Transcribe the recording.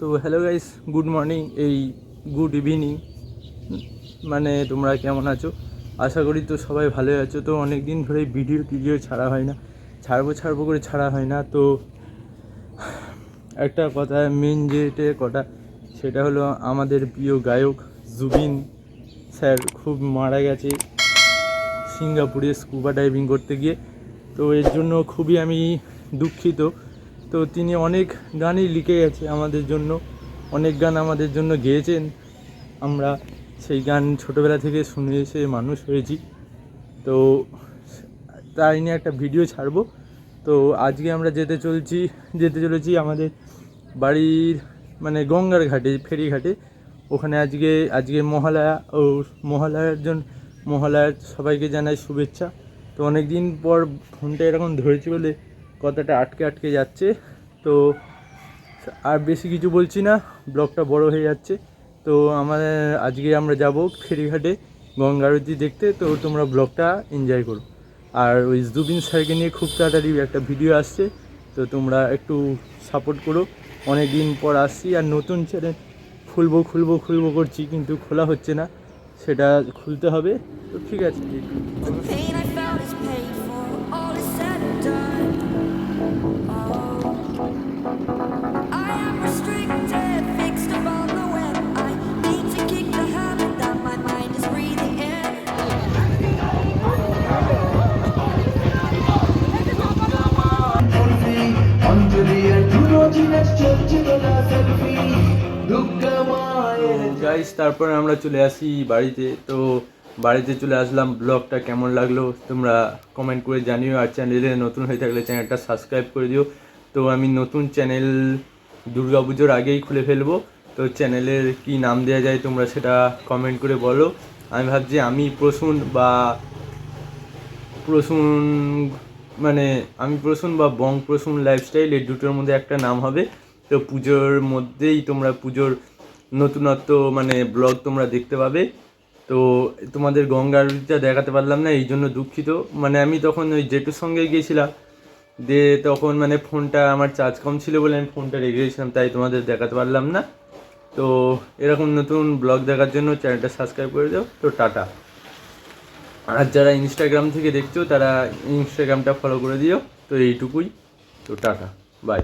তো hello guys good morning এই good evening মানে তোমরা কেমন আছো? আশা করি তো সবাই ভালোই আছো। তো অনেক দিন ধরে ভিডিও টিডিও ছাড়া হয় না, ছাড়বো ছাড়বো করে ছাড়া হয় না। তো একটা কথা মেন যেটা কটা সেটা হলো আমাদের প্রিয় গায়ক জুবিন স্যার খুব মারা গেছে সিঙ্গাপুরে স্কুবা ডাইভিং করতে গিয়ে। তো এর জন্য খুবই আমি দুঃখিত। তো তিনি অনেক গানই লিখে গেছে আমাদের জন্য। অনেক গান আমাদের জন্য গেয়েছেন। আমরা সেই গান ছোটোবেলা থেকে শুনে এসে মানুষ হয়েছি। তো তাই নিয়ে একটা ভিডিও ছাড়বো। তো আজকে আমরা যেতে চলছি, যেতে চলেছি আমাদের বাড়ির মানে গঙ্গার ঘাটে, ফেরিঘাটে। ওখানে আজকে আজকে মহালয়া ও মহালয়ার জন্য মহালয়ার সবাইকে জানাই শুভেচ্ছা। তো অনেক দিন পর ফোনটা এরকম ধরেছি বলে কথাটা আটকে আটকে যাচ্ছে। তো আর বেশি কিছু বলছি না, ব্লগটা বড় হয়ে যাচ্ছে। তো আমাদের, আজকে আমরা যাব ফেরিঘাটে গঙ্গা আরতি দেখতে। তো তোমরা ব্লগটা এনজয় করো। আর ওই জুবিন স্যারকে নিয়ে খুব তাড়াতাড়ি একটা ভিডিও আসছে। তো তোমরা একটু সাপোর্ট করো। অনেক দিন পর আসছি আর নতুন চ্যানেল খুলবো খুলবো খুলবো করছি, কিন্তু খোলা হচ্ছে না। সেটা খুলতে হবে। তো ঠিক আছে। গাইস তারপরে আমরা চলে আসি বাড়িতে। তো বাড়িতে চলে আসলাম। ব্লগটা কেমন লাগল তোমরা কমেন্ট করে জানিও। আর চ্যানেলে নতুন হয়ে থাকলে চ্যানেলটা সাবস্ক্রাইব করে দিও। তো আমি নতুন চ্যানেল দুর্গাপুজোর আগেই খুলে ফেলব। তো চ্যানেলের কি নাম দেওয়া যায় তোমরা সেটা কমেন্ট করে বলো। আমি ভাবছি আমি প্রসূন বা প্রসূন মানে আমি প্রসূন বা বং প্রসূন লাইফস্টাইল এই দুটোর মধ্যে একটা নাম হবে। তো পুজোর মধ্যেই তোমরা পুজোর নতুনত্ব মানে ব্লগ তোমরা দেখতে পাবে। তো তোমাদের গঙ্গা আরতিটা দেখাতে পারলাম না এই জন্য দুঃখিত। মানে আমি তখন ওই জেঠুর সঙ্গে গিয়েছিলাম। দিয়ে তখন মানে ফোনটা আমার চার্জ কম ছিল বলে আমি ফোনটা রেখে দিয়েছিলাম, তাই তোমাদের দেখাতে পারলাম না। তো এরকম নতুন ব্লগ দেখার জন্য চ্যানেলটা সাবস্ক্রাইব করে দাও। তো টাটা। আর যারা ইনস্টাগ্রাম থেকে দেখছ, তারা ইনস্টাগ্রামটা ফলো করে দিও। তো এইটুকুই। তো টাটা। বাই